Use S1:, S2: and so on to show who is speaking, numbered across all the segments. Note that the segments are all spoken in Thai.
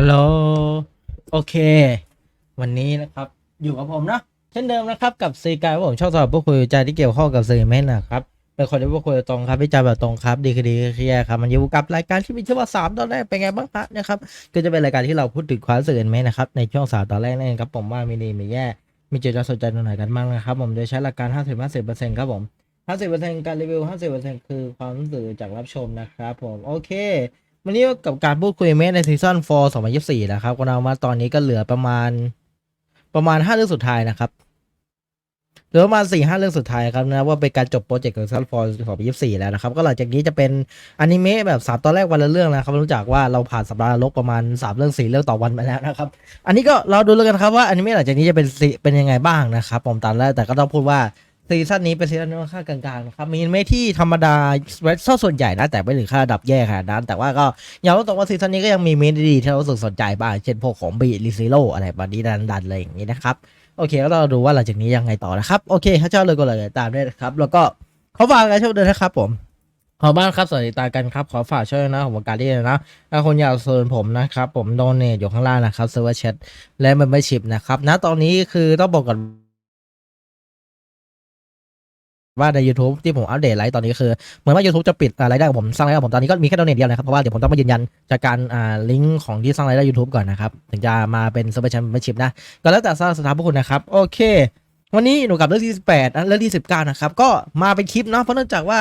S1: ฮัลโหลโอเค วันนี้นะครับ อยู่กับผมเนาะเช่นเดิมนะครับกับซีกายผมชอบสอบพูดคุยใจที่เกี่ยวข้องกับสื่อเมนนะครับเป็นคนที่พูดคุยตรงครับวิจารณ์แบบตรงครับดีคือดีคือแย่ครับมันอยู่กับรายการที่มีชื่อว่าสามตอนแรกเป็นไงบ้างฮะนะครับก็จะเป็นรายการที่เราพูดถึงความสื่อเมนนะครับในช่วงสามตอนแรกนั่นเองครับผมว่ามีดีมีแย่มีจุดจะสนใจตรงไหนกันบ้างนะครับ ผมโดยใช้หลักการ 50 50ครับผม50%การรีวิว50%คือความรู้สึกจากรับชมนะครับผมโอเค วันนี้กับการพูดคุยเมสในซีซั่น4 2024 นะครับก็เอามาตอนนี้ก็เหลือประมาณประมาณ 5 เรื่องสุดท้ายนะครับเหลือประมาณ4 5เรื่องสุดท้ายครับนะว่าเป็นการจบโปรเจกต์ของซีซั่น4 2024 แล้วนะครับ ก็หลังจากนี้จะเป็นอนิเมะแบบ 3 ตอนแรกวันละเรื่องนะครับรู้จักว่าเราผ่านสัปดาห์ลกประมาณ 3 เรื่อง 4 เรื่องต่อวันไปแล้วนะครับ อันนี้ก็เราดูแล้วกันครับว่าอนิเมะหลังจากนี้จะเป็นเป็นยังไงบ้างนะครับผมตามแรกแต่ก็ต้องพูดว่า ซีซั่นนี้เป็นซีซั่นที่ค่อนข้างกลางๆนะครับมีไม่ที่ธรรมดาเรสส่วนใหญ่นะแต่ไม่ถึงขั้นระดับแย่ขนาดนั้น แต่ว่าก็อมรับตรงว่าซีซั่นนี้ก็ยังมีเมนดีๆที่เราสึกสนใจบ้างเช่นพวกของบีลิซิโลอะไรแบบนี้ดันๆอะไรอย่างนี้นะครับโอเคก็ต้องดูว่าหลังจากนี้ยังไงต่อนะครับ โอเค ถ้าชอบเลยก็เลยตามด้วยนะครับ แล้วก็ขอฝากกันช่วยด้วยนะครับผมขอบคุณครับสวัสดีตากันครับ ขอฝากช่วยนะผมการี่นะถ้าคนอยากเชิญผมนะครับ ผมโดนเนทอยู่ข้างล่างนะครับเซิร์ฟเวอร์แชทและเมมเบอร์ชิพนะครับณตอนนี้คือต้องบอกก่อน ว่าใน YouTube ที่ผมอัปเดตไลฟ์ตอนนี้คือ เหมือนว่า YouTube จะปิดรายได้ของผมสร้างรายได้ของผมตอนนี้ก็มีแค่โดเนทเดียวนะครับ เพราะว่าเดี๋ยวผมต้องมายืนยันจากการอ่าลิงก์ของที่สร้างรายได้ YouTube ก่อนนะครับ ถึงจะมาเป็นสเปเชียลเมมชิพนะ ก็แล้วแต่สร้างสถานพวกคุณนะครับ โอเค วันนี้หนูกับเรื่องที่18อะเรื่องที่19นะครับก็มาเป็นคลิปเนาะเพราะเนื่องจากว่า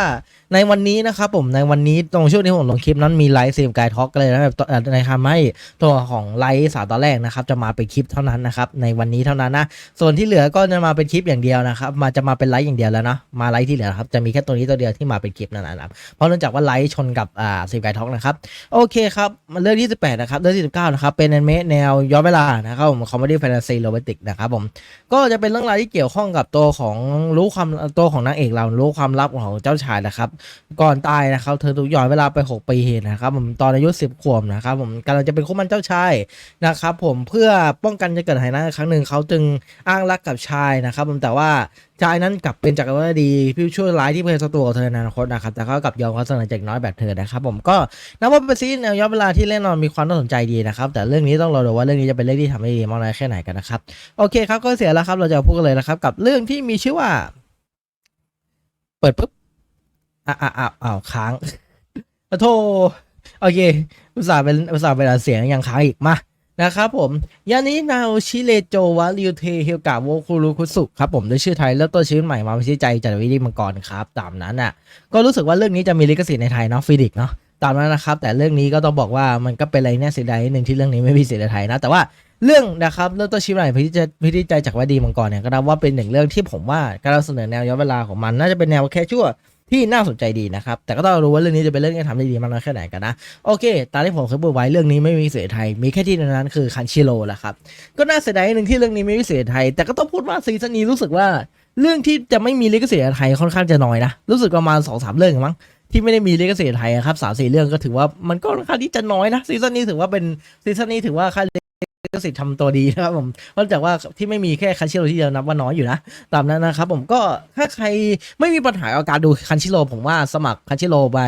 S1: ในวันนี้นะครับผมในวันนี้ตรงช่วงที่ผมลงคลิปนั้นมีไลฟ์เซมกายท็อกเลยนะแบบในทำให้ตัวของไลฟ์สาวตอนแรกนะครับจะมาเป็นคลิปเท่านั้นนะครับในวันนี้เท่านั้นนะส่วนที่เหลือก็จะมาเป็นคลิปอย่างเดียวนะครับมาจะมาเป็นไลฟ์อย่างเดียวแล้วเนาะมาไลฟ์ที่เหลือครับจะมีแค่ตัวนี้ตัวเดียวที่มาเป็นคลิปนั่นนะครับเพราะเนื่องจากว่าไลฟ์ชนกับอ่าซีไกท็อกนะครับโอเคครับเรื่องที่18นะครับเรื่องที่19นะครับเป็นแอนิเมะแนวย้อนเวลานะครับผมคอมเมดี้แฟนตาซีโรแมนติกนะครับผมก็จะเป็นเรื่องราวที่เกี่ยวข้องกับตัวของรู้ความตัวของนางเอกเรารู้ความลับของเจ้าชายนะครับ ก่อนตายนะครับ เธอถูกย้อนเวลาไป6ปีนะครับ ผมตอนอายุ10ขวบนะครับ ผมกำลังจะเป็นคู่มันเจ้าชายนะครับ ผมเพื่อป้องกันจะเกิดหายนะอีกครั้งหนึ่งเขาจึงอ้างรักกับชายนะครับ ผมแต่ว่าชายนั้นกลับเป็นจักรวรรดิผู้ช่วยร้ายที่เป็นศัตรูกับเธอในอนาคตนะครับแต่เขากลับยอมเขาเสนอจากน้อยแบบเธอนะครับผมก็นับว่าเป็นซีรีส์แนวย้อนเวลาที่แน่นอนมีความน่าสนใจดีนะครับแต่เรื่องนี้ต้องรอดูว่าเรื่องนี้จะเป็นเรื่องที่ทำได้ดีมากน้อยแค่ไหนกันนะครับโอเคครับก็เสียแล้วครับเราจะพูดกันเลยนะครับกับเรื่องที่มีชื่อว่า เปิดปุ๊บอะอะอะอ้าวค้างขอโทษโอเคอุตส่าห์เป็นอุตส่าห์เป็นเสียงยังค้างอีกมา นะครับผมยานินาโอชิเลโจวะริวเทเฮลกาโวคุรุคุสุครับผมด้วยชื่อไทยเริ่มต้นชีวิตใหม่มาเป็นชื่อใจจากวิริมังกรครับตามนั้นอะก็รู้สึกว่าเรื่องนี้จะมีลิขสิทธิ์ในไทยเนาะฟิดิกเนาะตามนั้นนะครับ แต่เรื่องนี้ก็ต้องบอกว่ามันก็เป็นอะไรเนี่ยเสียดายนิดนึงที่เรื่องนี้ไม่มีสิทธิ์ในไทยนะแต่ว่าเรื่องนะครับเริ่มต้นชีวิตใหม่พิจิตพิจิตใจจากวิริมังกรเนี่ยก็นับว่าเป็นหนึ่งเรื่องที่ผมว่าการเสนอแนวย้อนเวลาของมัน น่าจะเป็นแนวแค่ชั่ว ที่น่าสนใจดีนะครับ แต่ก็ต้องรู้ว่าเรื่องนี้จะเป็นเรื่องที่ทำได้ดีมากน้อยแค่ไหนกันนะ โอเค ตามที่ผมเคยพูดไว้เรื่องนี้ไม่มีเสียไทย มีแค่ที่นั้นคือคันชิโร่แหละครับ ก็น่าเสียดายหนึ่งที่เรื่องนี้ไม่มีเสียไทย แต่ก็ต้องพูดว่าซีซั่นนี้รู้สึกว่าเรื่องที่จะไม่มีลิขสิทธิ์ไทยค่อนข้างจะน้อยนะ รู้สึกประมาณสองสามเรื่องมั้งที่ไม่ได้มีลิขสิทธิ์ไทยครับสามสี่เรื่องก็ถือว่ามันก็ค่อนข้างที่จะน้อยนะซีซั่นนี้ถือว่าเป็นซีซั่นนี้ถือว่าค่า ลิขสิทธิ์ทำตัวดีนะครับผมเพราะจากว่าที่ไม่มีแค่คันชิโร่ที่เดียวนับว่าน้อยอยู่นะตามนั้นนะครับผมก็ถ้าใครไม่มีปัญหากับการดูคันชิโร่ผมว่าสมัครคันชิโร่ไป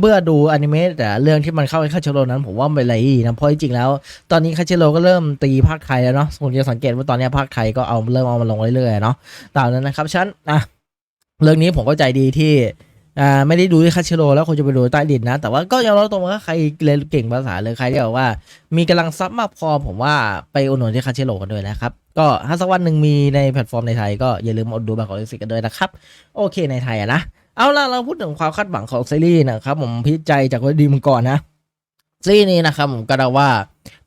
S1: เบื่อดูอนิเมะแต่เรื่องที่มันเข้าในคันชิโร่นั้นผมว่ามันเป็นอะไรนะเพราะจริงๆแล้ว ตอนนี้คันชิโร่ก็เริ่มตีภาคไทยแล้วเนาะผมจะสังเกตว่าตอนนี้ภาคไทยก็เอาเริ่มเอามาลงเรื่อยๆเนาะตามนั้นนะครับฉันอะเรื่องนี้ผมก็ใจดีที่ อ่าไม่ได้ดูที่คาชิโรแล้วคนจะไปดูใต้ดินนะ แต่ว่าก็ยอมรับตรงว่าใครเรียนเก่งภาษาเลยใครที่แบบว่า มีกำลังซับมากพอผมว่าไปอุดหนุนที่คาเชโรกันด้วยนะครับ ก็ถ้าสักวันหนึ่งมีในแพลตฟอร์มในไทยก็อย่าลืมอดดูบางของลิสิกันด้วยนะครับ โอเคในไทยอะนะ เอาล่ะเราพูดถึงความคาดหวังของซีรีส์นะครับผมพิจัยจากวดีมังกรนะ ซีนี้นะครับผมก็เดาว่า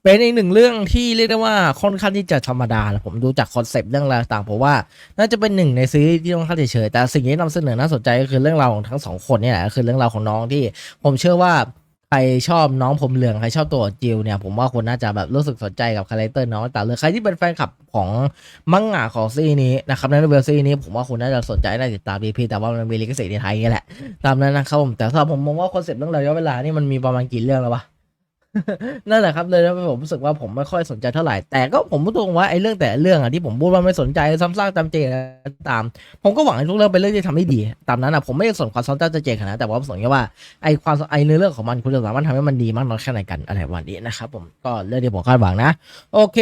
S1: เป็นอีกหนึ่งเรื่องที่เรียกได้ว่าค่อนข้างที่จะธรรมดาละผมดูจากคอนเซปต์เรื่องราวต่างผมว่า น่าจะเป็นหนึ่งในซีรีส์ที่ค่อนข้างเฉยแต่สิ่งที่นำเสนอน่าสนใจก็คือเรื่องราวของทั้งสองคนเนี่ยแหละคือเรื่องราวของน้องที่ ผมเชื่อว่าใครชอบน้องผมเหลืองใครชอบตัวจิวเนี่ยผมว่าคนน่าจะแบบรู้สึกสนใจกับคาแรคเตอร์น้องแต่เลยใครที่เป็นแฟนคลับของมังงะของซีนี้นะครับในเวลซีรีนี้ผมว่าคุณน่าจะสนใจน่าติดตามดีพีแต่ว่ามันมีลิขสิทธิ์ในไทยนี่แหละตามนั้นนะครับผมแต่สำหรับผมมองว่าคอนเซ็ปต์เรื่องราวย้อนเวลานี่มันมีประมาณกี่เรื่องแล้ววะ นั่นแหละครับเลยทำให้ผมรู้สึกว่าผมไม่ค่อยสนใจเท่าไหร่ แต่ก็ผมพูดตรงว่าไอ้เรื่องแต่เรื่องอะที่ผมพูดว่าไม่สนใจซ้ำซากจำเจตาม ผมก็หวังให้ทุกเรื่องเป็นเรื่องที่ทำได้ดีตามนั้นอะผมไม่ได้สนความซ้ำซากจำเจขนาดแต่ว่าผมสนแค่ว่าไอ้ความไอ้เนื้อเรื่องของมันคุณจะสามารถทำให้มันดีมากน้อยแค่ไหนกันอะไรวันนี้นะครับผมก็เรื่องที่ผมคาดหวังนะ โอเค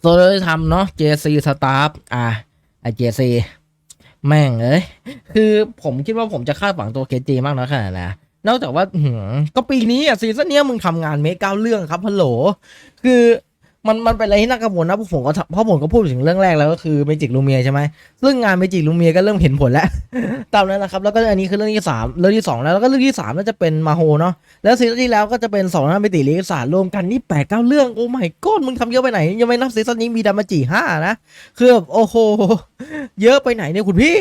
S1: โซโลทำเนาะ JC Staff อะไอ้ JC แม่งเอ้ยคือผมคิดว่าผมจะคาดหวังตัวเคจีมากน้อยขนาดไหน นอกจากว่าก็ปีนี้อะซีซั่นเนี้ยมึงทำงานเมคเก้าเรื่องครับฮัลโหล คือ มันมันเป็นอะไรที่น่ากังวลนะเพราะผมก็เพราะผมก็พูดถึงเรื่องแรกแล้วก็คือเมจิกลูเมียใช่ไหมซึ่งงานเมจิกลูเมียก็เริ่มเห็นผลแล้ว ตามนั้นนะครับ แล้วก็อันนี้คือเรื่องที่สามเรื่องที่สองแล้วแล้วก็เรื่องที่สามน่าจะเป็นมาโฮเนาะแล้วซีซั่นที่แล้วก็จะเป็นสองนักเมติลิศาสตร์รวมกันนี่แปดเก้าเรื่องโอ้ไม่ก้อนมึงทำเยอะไปไหน ยังไม่นับซีซั่นนี้มีดามาจิห้านะคือแบบโอ้โหเยอะไปไหนเนี่ยคุณพี่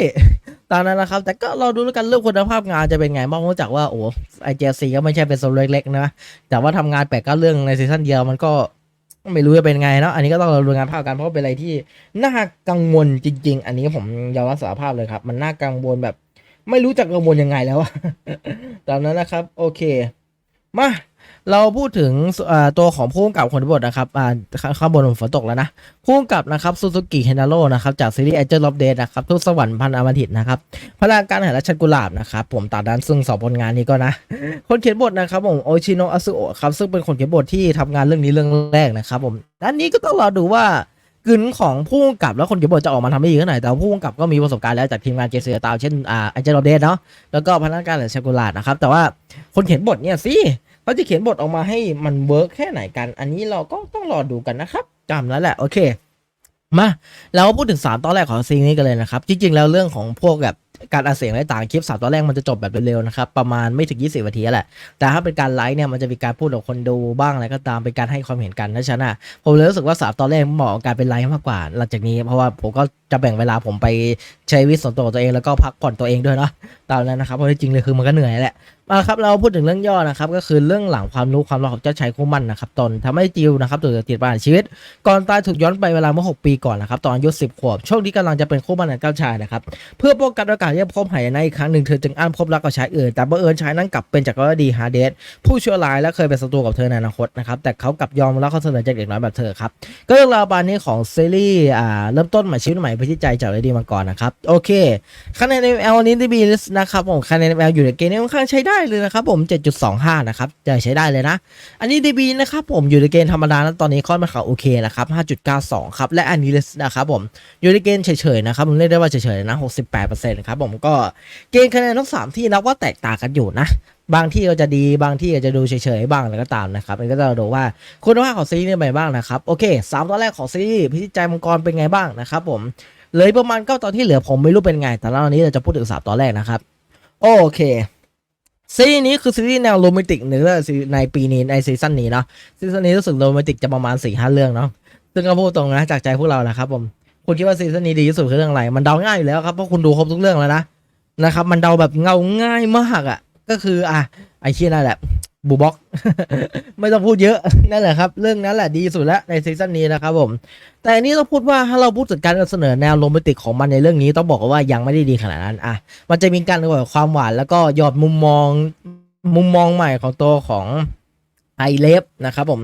S1: ตามนั้นนะครับ แต่ก็เราดูแล้วกันเรื่องคุณภาพงานจะเป็นไงบ้างนอกจากว่าโอ้ไอเจซีก็ไม่ใช่เป็นโซนเล็กๆนะแต่ว่าทำงานแปดเก้าเรื่องในซีซั่นเดียวมันก็ ไม่รู้จะเป็นไงเนาะอันนี้ก็ต้องเราดูงานภาพกันเพราะเป็นอะไรที่น่ากังวลจริง ๆ อันนี้ผมยอมรับสารภาพเลยครับ มันน่ากังวลแบบ ไม่รู้จะกังวลยังไงแล้วตามนั้นนะครับ โอเค มา เราพูดถึงตัวของผู้กำกับคนบทนะครับข้างบนฝนตกแล้วนะผู้กำกับนะครับซูซูกิเฮนาโร่นะครับจากซีรีส์ Angel of Death นะครับทุกสวรรค์พันอมทิตนะครับพลังการห่งราชกุหลาบนะครับผมตามด้านซึ่งสองผลงานนี้ก็นะ คนเขียนบทนะครับผมโอชิโนะอาซุโอะครับซึ่งเป็นคนเขียนบทที่ทำงานเรื่องนี้เรื่องแรกนะครับผมด้านนี้ก็ต้องรอดูว่ากึนของผู้กำกับและคนเขียนบทจะออกมาทำได้ดีแค่ไหนแต่ว่าผู้กำกับก็มีประสบการณ์แล้วจากทีมงานเจเซอร์ตาวเช่นอ่า Angel of Death เนาะแล้วก็พนักงานห่งราชกุหลาบนะครับแต่ว่าคนเขียนบทเนี่ยสิ เขาจะเขียนบทออกมาให้มันเวิร์กแค่ไหนกัน อันนี้เราก็ต้องรอดูกันนะครับจำแล้วแหละโอเคมาเราพูดถึงสามตอนแรกของซีนนี้กันเลยนะครับ จริง ๆ แล้วเรื่องของพวกแบบการอัดเสียงและต่างคลิปสามตอนแรกมันจะจบแบบเร็วๆนะครับประมาณไม่ถึง 20นาทีแหละ แต่ถ้าเป็นการไลฟ์เนี่ยมันจะมีการพูดกับคนดูบ้างอะไรก็ตามเป็นการให้ความเห็นกันนะฉันอะผมเลยรู้สึกว่าสามตอนแรกเหมาะกับการเป็นไลฟ์มากกว่า หลังจากนี้เพราะว่าผมก็จะแบ่งเวลาผมไปใช้วิตส่วนตัวตัวเองแล้วก็พักผ่อนตัวเองด้วยเนาะตามนั้นนะครับเพราะจริงๆเลยคือมันก็เหนื่อยแหละ มาครับเราพูดถึงเรื่องย่อนะครับก็คือเรื่องหลังความรู้ความรักของเจ้าชายคู่มั่นนะครับตนทำให้จิวนะครับถูกติดประหารชีวิต ก่อนตายถูกย้อนไปเวลาเมื่อ 6 ปีก่อนนะครับตอนอายุ10 ขวบโชคดีกำลังจะเป็นคู่มั่นกับเจ้าชายนะครับเพื่อป้องกันโอกาสที่จะพบหายนอีกครั้งหนึ่งเธอจึงอ้างพบรักกับชายอื่นแต่บังเอิญชายนั้นกลับเป็นจักรวรรดิฮาเดสผู้ชั่วร้ายและเคยเป็นศัตรูกับเธอในอนาคตนะครับแต่เขากลับยอมรับข้อเสนอจากเด็กน้อยแบบเธอครับก็เรื่องราวบานนี้ของซีรีส์อ่าเริ่มต้นใหม่ชีวิตใหม่ไปที่ใจจากเลดี้มังกรนะครับโอเคคะแนน ML นนี้ที่บีลิสนะครับผมคะแนน ML อยู่ในเกณฑ์ที่ค่อนข้างใช้ได้ได้เลยนะครับผม 7.25 นะครับจะใช้ได้เลยนะ อันนี้ DB นะครับผมอยู่ในเกณฑ์ธรรมดาแล้วตอนนี้ค่อนมาข่าโอเคนะครับ 5.92 ครับ และอันนี้นะครับผมอยู่ในเกณฑ์เฉยๆนะครับผมเรียกได้ว่าเฉยๆนะ 68%นะครับผมก็เกณฑ์คะแนนทั้งสามที่นับว่าแตกต่างกันอยู่นะบางที่ก็จะดีบางที่ก็จะดูเฉยๆบ้างอะไรก็ตามนะครับมันก็จะดูว่าคุณภาพของซีรีส์เนี่ยเป็นไงบ้างนะครับโอเคสามตอนแรกของซีรีส์พิจิตใจมังกรเป็นไงบ้างนะครับผมเลยประมาณเก้าตอนที่เหลือผมไม่รู้เป็นไง แต่ตอนนี้เราจะพูดถึงสามตอนแรกนะครับ โอเค ซีรีส์นี้คือซีรีส์แนวโรแมนติกเนื้อในปีนี้ในซีซั่นนี้เนาะซีซั่นนี้รู้สึกโรแมนติกจะประมาณสี่ห้าเรื่องเนาะซึ่งก็พูดตรงนะจากใจพวกเรานะครับผมคุณคิดว่าซีซั่นนี้ดีที่สุดคือเรื่องอะไร มันเดาง่ายอยู่แล้วครับเพราะคุณดูครบทุกเรื่องแล้วนะนะครับ มันเดาแบบเงาง่ายมากอะ่ะ ก็คืออะไอเชี่ยนั่นแหละ บูบ็อก ไม่ต้องพูดเยอะนั่นแหละครับ เรื่องนั้นแหละดีสุดแล้วในซีซั่นนี้นะครับผม แต่อันนี้ต้องพูดว่าถ้าเราพูดถึงการเสนอแนวโรแมนติกของมันในเรื่องนี้ต้องบอกว่ายังไม่ได้ดีขนาดนั้นอะมันจะมีการแบบความหวานแล้วก็หยอดมุมมองมุมมองใหม่ของตัวของไอเลฟนะครับผม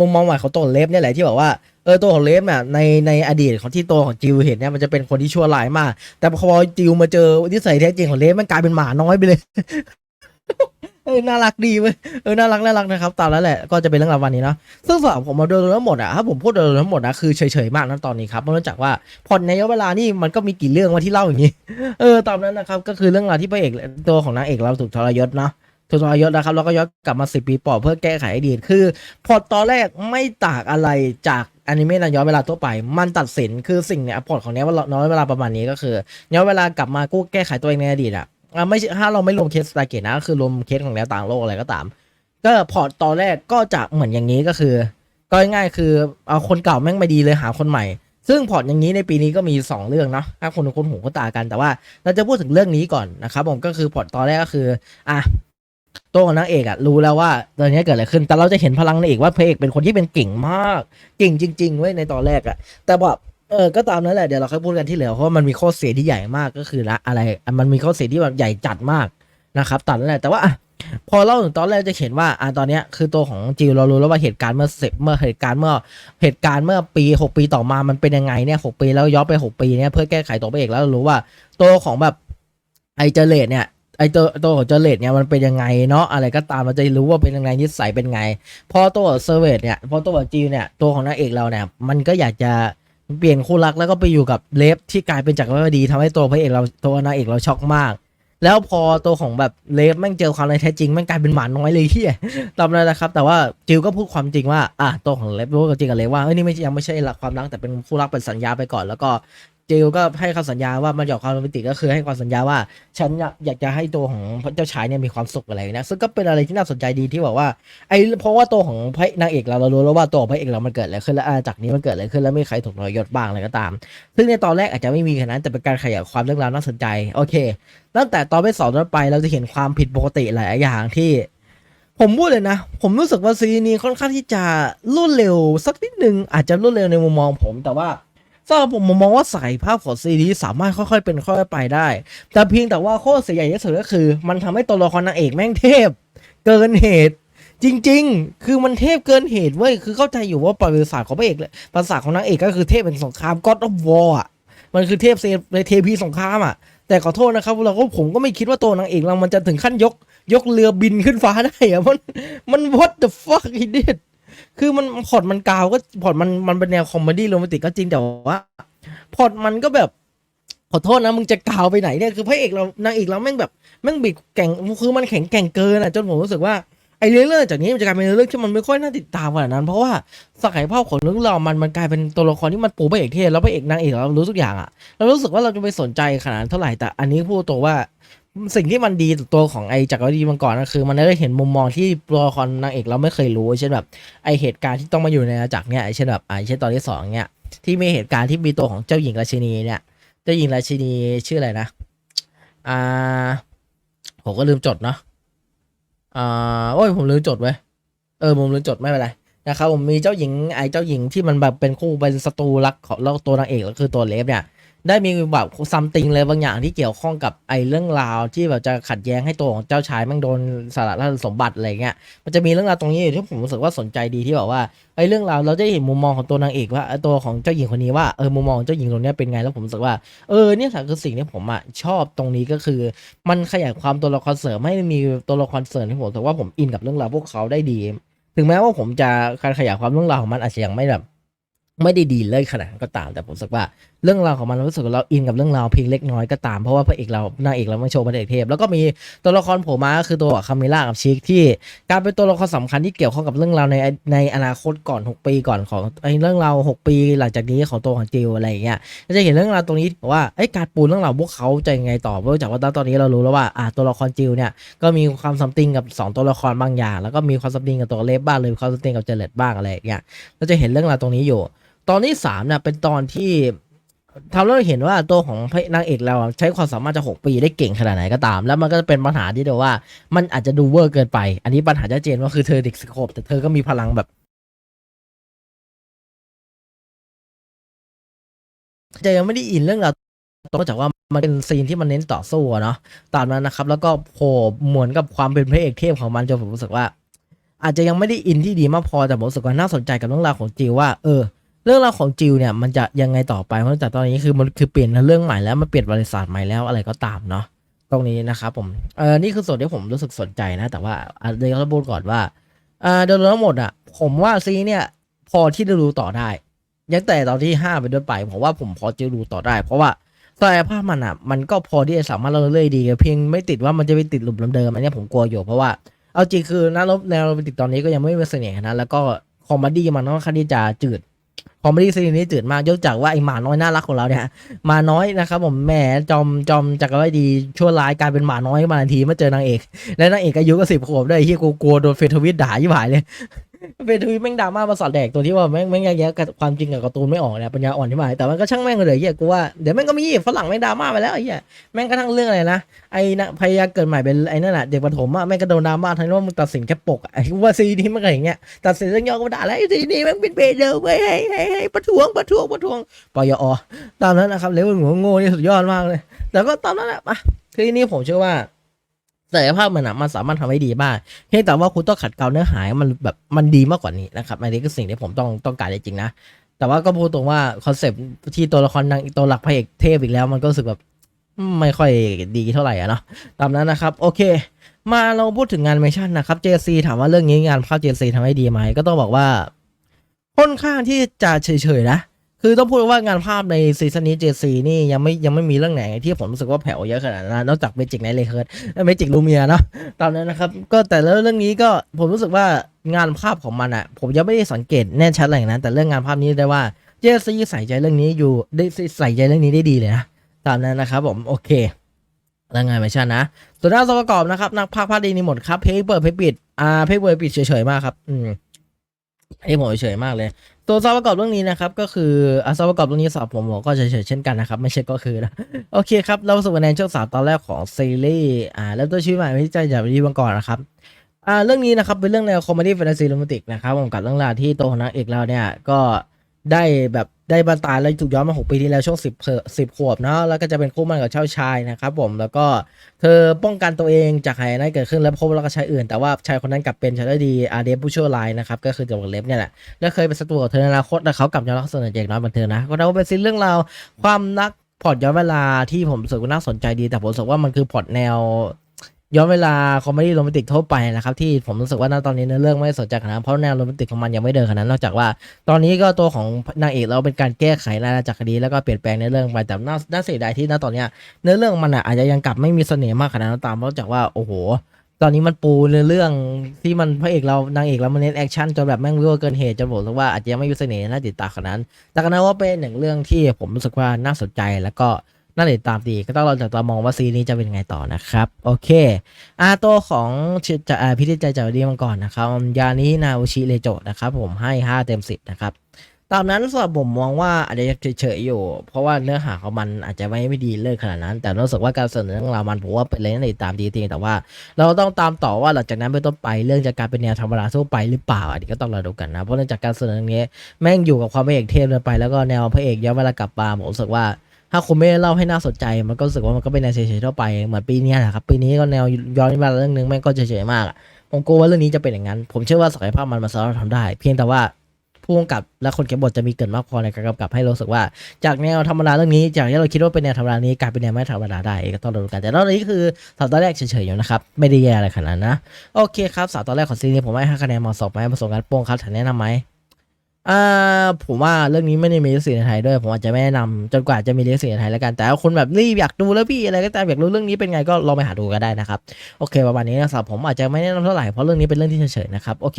S1: มุมมองใหม่ของตัวเลฟเนี่ยแหละที่บอกว่าเออตัวของเลฟเนี่ยในในอดีตของที่ตัวของจิวเห็นเนี่ยมันจะเป็นคนที่ชั่วร้ายมาก แต่พอจิวมาเจอนิสัยแท้จริงของเลฟมันกลายเป็นหมาน้อยไปเลย เออน่ารักดีเว้ยเออน่ารักน่ารักนะครับตามแล้วแหละก็จะเป็นเรื่องราววันนี้เนาะซึ่งสำหรับผมมาโดยรวมทั้งหมดอะถ้าผมพูดโดยรวมทั้งหมดนะคือเฉยๆมากนะตอนนี้ครับเพราะเนื่องจากว่าพอในระยะเวลานี่มันก็มีกี่เรื่องมาที่เล่าอย่างนี้เออตามนั้นนะครับก็คือเรื่องราวที่พระเอกตัวของนางเอกเราถูกทรยศเนาะถูกทรยศนะครับแล้วก็ย้อนกลับมาสิปีปอบเพื่อแก้ไขอดีตคือพอตอนแรกไม่ต่างอะไรจากอนิเมะในย้อนเวลาทั่วไป มันตัดสินคือสิ่งเนี่ยพอร์ตของเนี้ยว่าน้อยเวลาประมาณนี้ก็คือย้อนเวลากลับมากู้แก้ไขตัวเองในอดีตอะ อะไม่ใช่ถ้าเราไม่รวมเคสสตาเกตนะก็คือรวมเคสของแนวต่างโลกอะไรก็ตาม ก็พอร์ตตอนแรกก็จะเหมือนอย่างนี้ก็คือ ก็ง่ายๆคือเอาคนเก่าแม่งไม่ดีเลยหาคนใหม่ ซึ่งพอร์ตอย่างนี้ในปีนี้ก็มี 2 เรื่องเนาะถ้าคนคนหูคนตากันแต่ว่าเราจะพูดถึงเรื่องนี้ก่อนนะครับผมก็คือพอร์ตตอนแรกก็คืออะตัวของนางเอกอะรู้แล้วว่าตอนนี้เกิดอะไรขึ้น แต่เราจะเห็นพลังนางเอกว่าพระเอกเป็นคนที่เป็นเก่งมากเก่งจริงๆเว้ยในตอนแรกอะแต่แบบ เออ ก็ตามนั้นแหละ เดี๋ยวเราค่อยพูดกันที่เหลือ เพราะมันมีข้อเสียที่ใหญ่มากก็คือละอะไร มันมีข้อเสียที่แบบใหญ่จัดมากนะครับตัดนั่นแหละ แต่ว่าพอเล่าถึงตอนแรกจะเห็นว่าอ่าตอนเนี้ยคือตัวของจิวเรารู้แล้วว่าเหตุการณ์เมื่อเสเมื่อเหตุการณ์เมื่อเหตุการณ์เมื่อปีหกปีต่อมามันเป็นยังไงเนี่ยหกปีแล้วย้อนไปหกปีเนี่ยเพื่อแก้ไขตัวพระเอกแล้วเรารู้ว่าตัวของแบบไอเจเลตเนี่ยไอตัวตัวของเจเลตเนี่ยมันเป็นยังไงเนาะอะไรก็ตามเราจะรู้ว่าเป็นยังไงนิสัยเป็นไง พอตัวเซเวตเนี่ยพอตัวจิวเนี่ยตัวของนางเอกเราเนี่ยมันก็อยากจะ เปลี่ยนคู่รักแล้วก็ไปอยู่กับเลฟที่กลายเป็นจักรวรรดิทำให้ตัวพระเอกเราตัวนางเอกเราช็อกมาก แล้วพอตัวของแบบเลฟแม่งเจอความในแท้จริงแม่งกลายเป็นหมาน้อยเลยที่ตามนั้นนะครับ แต่ว่าจิวก็พูดความจริงว่าอะตัวของเลฟรู้กับจริงกับเลฟว่าเอ้ยนี่ไม่ยังไม่ใช่หลักความรักแต่เป็นคู่รักเป็นสัญญาไปก่อน แล้วก็ จิวก็ให้คำสัญญาว่ามันหยอกความโรแมนติกก็คือให้ความสัญญาว่า ฉันอยากอยากจะให้ตัวของพระเจ้าชายเนี่ยมีความสุขอะไรนะซึ่งก็เป็นอะไรที่น่าสนใจดีที่บอกว่าไอ้เพราะว่าตัวของพระนางเอกเราเรารู้แล้วว่าตัวของพระเอกเรามันเกิดอะไรขึ้นแล้วอาณาจักรนี้มันเกิดอะไรขึ้นแล้วมีใครถูกทรยยศบ้างอะไรก็ตาม ซึ่งในตอนแรกอาจจะไม่มีขนาดนั้นแต่เป็นการขยายความเรื่องราวน่าสนใจโอเคตั้งแต่ตอนไปสอนต้นไปเราจะเห็นความผิดปกติหลายอย่างที่ผมพูดเลยนะ ผมรู้สึกว่าซีรีส์นี้ค่อนข้างที่จะรวดเร็วสักนิดนึงอาจจะรวดเร็วในมุมมองผมแต่ว่า สำหรับผมมองว่าสายภาพของซีรีส์สามารถค่อยๆเป็นค่อยๆไปได้ แต่เพียงแต่ว่าข้อเสียใหญ่ที่สุดก็คือ มันทำให้ตัวละครนางเอกแม่งเทพ เกินเหตุ จริง ๆ คือมันเทพเกินเหตุเว้ยคือเข้าใจอยู่ว่าประวัติศาสตร์ของพระเอกเลยประวัติศาสตร์ของนางเอกก็คือเทพเป็นสงคราม God of War อะมันคือเทพเซเทพีสงครามอะแต่ขอโทษนะครับเราก็ผมก็ไม่คิดว่าตัวนางเอกเรามันจะถึงขั้นยก ยกเรือบินขึ้นฟ้าได้อะมันมัน what the fuck he did คือมันพอร์ตมันกาวก็พอร์ตมันมันเป็นแนวคอมเมดี้โรแมนติกก็จริงแต่ว่าพอร์ตมันก็แบบขอโทษนะมึงจะกาวไปไหนเนี่ยคือพระเอกเรานางเอกเราแม่งแบบแม่งบิดแก่งคือมันแข็งแกร่งเกินอะจนผมรู้สึกว่าไอ้เรื่องเรื่องจากนี้มันจะกลายเป็นเรื่องที่มันไม่ค่อยน่าติดตามขนาดนั้น เพราะว่าศักยภาพของเรื่องเรามันมันกลายเป็นตัวละครที่มันปูพระเอกเทพแล้วพระเอกนางเอกเรารู้ทุกอย่างอะเรารู้สึกว่าเราจะไปสนใจขนาดเท่าไหร่แต่อันนี้พูดตัวว่า สิ่งที่มันดีตัวของไอ้จักรวดิมังกรก็คือ มันได้เห็นมุมมองที่ตัวละครนางเอกเราไม่เคยรู้ เช่นแบบไอเหตุการณ์ที่ต้องมาอยู่ในอาจักรเนี่ยเช่นแบบไอเช่นตอนที่สองเนี่ยที่มีเหตุการณ์ที่มีตัวของเจ้าหญิงราชินีเนี่ย เจ้าหญิงราชินีชื่ออะไรนะอ่าผมก็ลืมจดเนาะอ่าโอ้ยผมลืมจดไว้เออผมลืมจดไม่เป็นไรนะครับผมมีเจ้าหญิงไอเจ้าหญิงที่มันแบบเป็นคู่เป็นศัตรูรักของแล้วตัว นางเอกก็คือตัวเลฟเนี่ย ได้มีแบบซัมติงเลยบางอย่างที่เกี่ยวข้องกับไอ้เรื่องราวที่แบบจะขัดแย้งให้ตัวของเจ้าชายม่งโดนสละราชสมบัติอะไรเงี้ยมันจะมีเรื่องราวตรงนี้อยู่ที่ผมรู้สึกว่าสนใจดีที่แบบว่าไอ้เรื่องราวเราจะเห็นมุมมองของตัวนางเอกว่าตัวของเจ้าหญิงคนนี้ว่าเออมุมมองเจ้าหญิงตรงนี้เป็นไงแล้วผมรู้สึกว่าเออเนี่ยคือสิ่งที่ผมอะชอบตรงนี้ก็คือ มันขยายความตัวละครเสริมให้มีตัวละครเสริมที่ผมรู้สึกว่าผมอินกับเรื่องราวพวกเขาได้ดี ถึงแม้ว่าผมจะการขยายความเรื่องราวของมันอาจจะยังไม่แบบไม่ได้ดีเลยขนาดนั้นก็ตาม แต่ผมรู้สึกว่า เรื่องราวของมันเรู้สึกเราอินกับเรื่องราวเพียงเล็กน้อยก็ตามเพราะว่าพระเอกเรานางเอกเราไม่โชว์เป็นเอกเทพ แล้วก็มีตัวละครโผล่มาก็คือตัวคาเมล่ากับชิคที่การเป็นตัวละครสำคัญที่เกี่ยวข้องกับเรื่องราวในในอนาคตก่อน 6 ปีก่อนของไอ้เรื่องราว6 ปีหลังจากนี้ของตัวของจิวอะไรอย่างเงี้ยก็จะเห็นเรื่องราวตรงนี้ว่าไอ้การปูเรื่องราวพวกเขาจะยังไงต่อเนื่องจากว่าตอนนี้เรารู้แล้วว่าอ่าตัวละครจิวเนี่ยก็มีความสัมติงกับสองตัวละครบางอย่าง แล้วก็มีความสัมติงกับตัวเลฟบ้างเลยความสัมติงกับเจเลตบ้างอะไรอย่างเงี้ยก็จะเห็นเรื่องราวตรงนี้อยู่ ตอนที่สามเนี่ยเป็นตอนที่ ทำให้เราเห็นว่าตัวของพระนางเอกเราใช้ความสามารถจากหกปีได้เก่งขนาดไหนก็ตาม แล้วมันก็จะเป็นปัญหาที่เดียวว่า มันอาจจะดูเวอร์เกินไป อันนี้ปัญหาชัดเจนว่าคือเธอเด็กสโคปแต่เธอก็มีพลังแบบจะยังไม่ได้อินเรื่องราวนอกจากว่ามันเป็นซีนที่มันเน้นต่อสู้เนาะตามนั้นนะครับ แล้วก็โผล่เหมือนกับความเป็นพระเอกเทพของมันจนผมรู้สึกว่า อาจจะยังไม่ได้อินที่ดีมากพอแต่ผมรู้สึกว่าน่าสนใจกับเรื่องราวของจิวว่า เออ เรื่องราวของจิวเนี่ยมันจะยังไงต่อไปเพราะจากตอนนี้คือมันคือเปลี่ยนเรื่องใหม่แล้วมันเปลี่ยนบริษัทใหม่แล้วอะไรก็ตามเนาะตรงนี้นะครับผมเออนี่คือส่วนที่ผมรู้สึกสนใจนะ แต่ว่าเดี๋ยวเราพูดก่อนว่าเอ่าโดยรวมทั้งหมดอะ ผมว่าซีเนี่ยพอที่จะดูต่อได้ ยังแต่ตอนที่ห้าไปด้วยไปผมว่าผมพอจะดูต่อได้ เพราะว่าศักยภาพมันอะมันก็พอที่จะสามารถเล่าเรื่อยดีเพียงไม่ติดว่ามันจะไปติดหลุมเดิมอันนี้ผมกลัวอยู่เพราะว่าเอาจริงคือนักรบแนวโรแมนติกตอนนี้ก็ยังไม่มีเสน่ห์นะแล้วก็คอมเมดี้มันค่อนข้างที่จะจืด คอมเมดี้ซีนนี้จืดมากยกจากว่าไอหมาน้อยน่ารักของเราเนี่ยหมาน้อยนะครับผมแหมจอมจอมจักรวรรดิชั่วร้ายกลายเป็นหมาน้อยมาทันทีเมื่อเจอนางเอก และนางเอกอายุก็สิบขวบด้วยไอ้ที่กูกลัวโดนเฟทวิตด่ายิ่หายเลย เฟทวิตแม่งด่ามาประสาทแดกตัวที่ว่าแม่งแม่งแยกแยะกับความจริงกับการ์ตูนไม่ออกเนี่ยปัญญาอ่อนที่หายแต่มันก็ช่างแม่งเลยเหี้ยกูว่าเดี๋ยวแม่งก็มีฝรั่งแม่งด่ามาไปแล้วไอ้เหี้ยแม่งกระทั่งเรื่องอะไรนะไอ้นะพยายาเกิดใหม่เป็นไอ้นั่นแหละเด็กประถมอะแม่งก็โดนดราม่าทั้งว่ามึงตัดสินแค่ปกอะไอ้ว่าซีดีมันก็อย่างเงี้ยตัดสินเรื่องย่อก็ด่าแล้วไอ้ซีดีแม่งเป็นเบเดอร์เว้ยให้ให้ให้ประท้วงประท้วงประท้วงปยอตามนั้นนะครับเลเวลหัวโง่นี่สุดยอดมากเลยแต่ก็ตามนั้นแหละอะทีนี้ผมเชื่อว่า ศักยภาพมันอะมันสามารถทำให้ดีมากเพียงแต่ว่าคุณต้องขัดเกลาเนื้อหามันแบบมันดีมากกว่านี้นะครับอันนี้คือสิ่งที่ผมต้องต้องการจริงๆนะ แต่ว่าก็พูดตรงว่าคอนเซปต์ที่ตัวละครนางตัวหลักพระเอกเทพอีกแล้ว มันก็รู้สึกแบบไม่ค่อยดีเท่าไหร่อะเนาะตามนั้นนะครับ โอเค มาเราพูดถึงงานเมชั่นนะครับ JC ถามว่าเรื่องนี้งานภาพ JC ทำให้ดีไหมก็ต้องบอกว่าค่อนข้างที่จะเฉยๆนะ คือต้องพูดว่างานภาพในซีซั่นนี้ JC นี่ยังไม่ยังไม่มีเรื่องไหนที่ผมรู้สึกว่าแผ่วเยอะขนาดนั้นนอกจากเมจิกไนเลเคิร์ดเมจิกลูเมียเนาะตามนั้นนะครับ ก็แต่แล้วเรื่องนี้ก็ผมรู้สึกว่างานภาพของมันอะผมยังไม่ได้สังเกตแน่ชัดอะไรอย่างนั้นแต่เรื่องงานภาพนี้ได้ว่า JC ใส่ใจเรื่องนี้อยู่ได้ใส่ใจเรื่องนี้ได้ดีเลยนะตามนั้นนะครับผมโอเคเรื่องานไม่ใช่นะส่วนด้านส่วนประกอบนะครับนักภาคภาคดีนี่หมดครับเพลงเปิดเพลงปิดอ่าเพลงเปิดปิดเฉยๆมากครับอืมอันนี้ผมเฉยๆมากเลย ตัวซอฟต์ประกอบเรื่องนี้นะครับก็คืออะซอฟต์ประกอบเรื่องนี้สำหรับผมผมก็เฉยๆเช่นกันนะครับ ไม่ใช่ก็คือนะโอเคครับ เราสู่กันในช่วงสามตอนแรกของซีรีส์อ่าแล้วตัวชื่อใหม่ไม่ใจจากวิดีบังก่อนนะครับอ่าเรื่องนี้นะครับเป็นเรื่องแนวคอมเมดี้แฟนตาซีโรแมนติกนะครับผมกับเรื่องราวที่ตัวของนางเอกเราเนี่ยก็ ได้แบบได้บรรตาแล้วถูกย้อนมาหกปีที่แล้วช่วงสิบสิบขวบเนาะแล้วก็จะเป็นคู่มันกับเจ้าชายนะครับผมแล้วก็เธอป้องกันตัวเองจากเหตุนั้นเกิดขึ้นแล้วพบแล้วก็ชายอื่น แต่ว่าชายคนนั้นกลับเป็นชายได้ดีอาเดฟผู้ชั่วร้ายนะครับก็คือเกี่ยวกับเล็บเนี่ยแหละและเคยเป็นศัตรูกับเธอในอนาคตแต่เขากลับยอมรับเสนอเจกน้อยเหมือนเธอนะก็เดาว่าเป็นซีรีส์เรื่องราวความรักพอร์ตย้อนเวลาที่ผมรู้สึกว่าน่าสนใจดี แต่ผมรู้สึกว่ามันคือพอร์ตแนว ย้อนเวลาคอมเมดี้โรแมนติกทั่วไปนะครับที่ผมรู้สึกว่าณตอนนี้เนื้อเรื่องไม่สนใจขนาดนั้นเพราะแนวโรแมนติกของมันยังไม่เดินขนาดนั้นนอกจากว่า ตอนนี้ก็ตัวของนางเอกเราเป็นการแก้ไขรายละจากคดีแล้วก็เปลี่ยนแปลงในเรื่องไปแต่น่าน่าเสียดายที่ณตอนเนี้ยเนื้อเรื่องมันอาจจะยังกลับไม่มีเสน่ห์มากขนาดนั้นตามเพราะจากว่าโอ้โหตอนนี้มันปูเนื้อเรื่องที่มันพระเอกเรานางเอกเรามันเน้นแอคชั่นจนแบบแม่งเวอร์เกินเหตุจนผมรู้สึกว่าอาจจะยังไม่มีเสน่ห์น่าติดตาขนาดนั้นแต่ก็นับว่าเป็นหนึ่งเรื่องที่ผมรู้สึกว่าน่าสนใจแล้วก็ น่าติดตามดีก็ต้องรอจากตามองว่าซีรีส์นี้จะเป็นไงต่อนะครับ โอเคอาตัวของจะพิธีใจจากดีมังก่อนนะครับยานี้นาโอชิเลโจนะครับ ผมให้ 5 เต็ม 10 นะครับตามนั้นสำหรับผมมองว่าอาจจะเฉยๆอยู่ เพราะว่าเนื้อหาของมันอาจจะไม่ไม่ดีเลิกขนาดนั้น แต่รู้สึกว่าการเสนอเรื่องราวมันผมว่าเป็นเรื่องที่ตามดีจริงแต่ว่า เราต้องตามต่อว่าหลังจากนั้นเป็นต้นไปเรื่องจะกลายเป็นแนวธรรมดาทั่วไปหรือเปล่าอันนี้ก็ต้องรอดูกันนะเพราะเนื่องจากการเสนออย่างนี้แม่งอยู่กับความพระเอกเทพเลยไปแล้วก็แนวพระเอกย้อนเวลากลับมาผมรู้สึกว่า ถ้าคุณไม่ได้เล่าให้น่าสนใจ มันก็รู้สึกว่ามันก็เป็นแนวเฉยๆทั่วไปเหมือนปีนี้แหละครับปีนี้ก็แนวย้อนเวลาเรื่องนึงแม่งก็เฉยๆมากผมกลัวว่าเรื่องนี้จะเป็นอย่างนั้น ผมเชื่อว่าศักยภาพมันมันสามารถทำได้ เพียงแต่ว่าผู้กำกับและคนเขียนบทจะมีเกินมากพอในการกำกับให้รู้สึกว่า จากแนวธรรมดาเรื่องนี้จากที่เราคิดว่าเป็นแนวธรรมดานี้กลายเป็นแนวไม่ธรรมดาได้ก็ต้องดูกันแต่ตอนนี้คือสาวตอนแรกเฉยๆอยู่นะครับไม่ได้แย่อะไรขนาดนั้นนะโอเคครับสาวตอนแรกของซีรีส์นี้ผมให้คะแนนเหมาะสมไหมผสมกันโป้งครับถ่าแนะนำไหม อ่าผมว่าเรื่องนี้ไม่ได้มีลิขสิทธิ์ในไทยด้วย ผมอาจจะไม่แนะนำจนกว่าจะมีลิขสิทธิ์ในไทยแล้วกัน แต่ถ้าคนแบบรีบอยากดูแล้วพี่อะไรก็ตามอยากรู้เรื่องนี้เป็นไงก็ลองไปหาดูก็ได้นะครับ โอเค ประมาณนี้นะครับผมอาจจะไม่แนะนำเท่าไหร่เพราะเรื่องนี้เป็นเรื่องที่เฉยๆนะครับ โอเค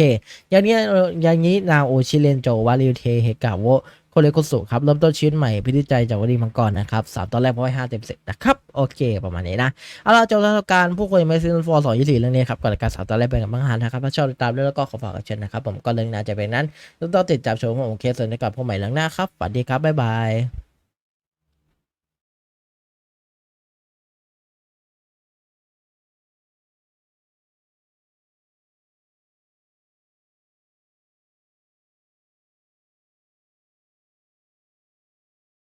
S1: อย่างนี้อย่างนี้นาโอชิเลนโจวาริวเทเฮกาโว โคเลโกสุครับเริ่มต้นชีวิตใหม่พิธีใจจากวดีมังกรนะครับสามตอนแรกพอยห้ห้าเต็มสิบนะครับ โอเค ประมาณนี้นะ เอาล่ะจบแล้วการผู้คนยังไม่ซื้อฟอร์สองยี่สี่เรื่องนี้ครับก่อนการสามตอนแรกเป็นกับมังหันนะครับถ้าชอบติดตามด้วยแล้วก็ขอฝากกับเช่นนะครับผมก็เรื่องน่าจะเป็นนั้นต้องติดตามชมของผมเคส่วนในก่อนพบใหม่หลังหน้าครับสวัสดีครับบ๊ายบาย